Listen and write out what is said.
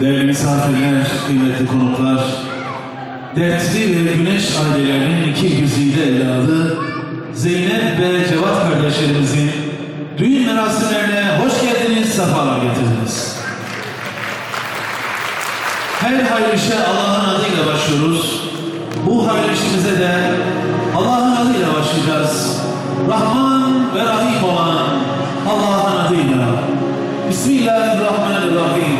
Değerli misafirler, kıymetli konuklar, dertli ve güneş ailelerinin iki güzide evladı Zeynep ve Cevat kardeşlerimizin düğün merasimlerine hoş geldiniz, sefalar getirdiniz. Her hayırlı işe Allah'ın adıyla başlıyoruz. Bu hayırlı işimize de Allah'ın adıyla başlayacağız. Rahman ve Rahim olan Allah'ın adıyla. Bismillahirrahmanirrahim.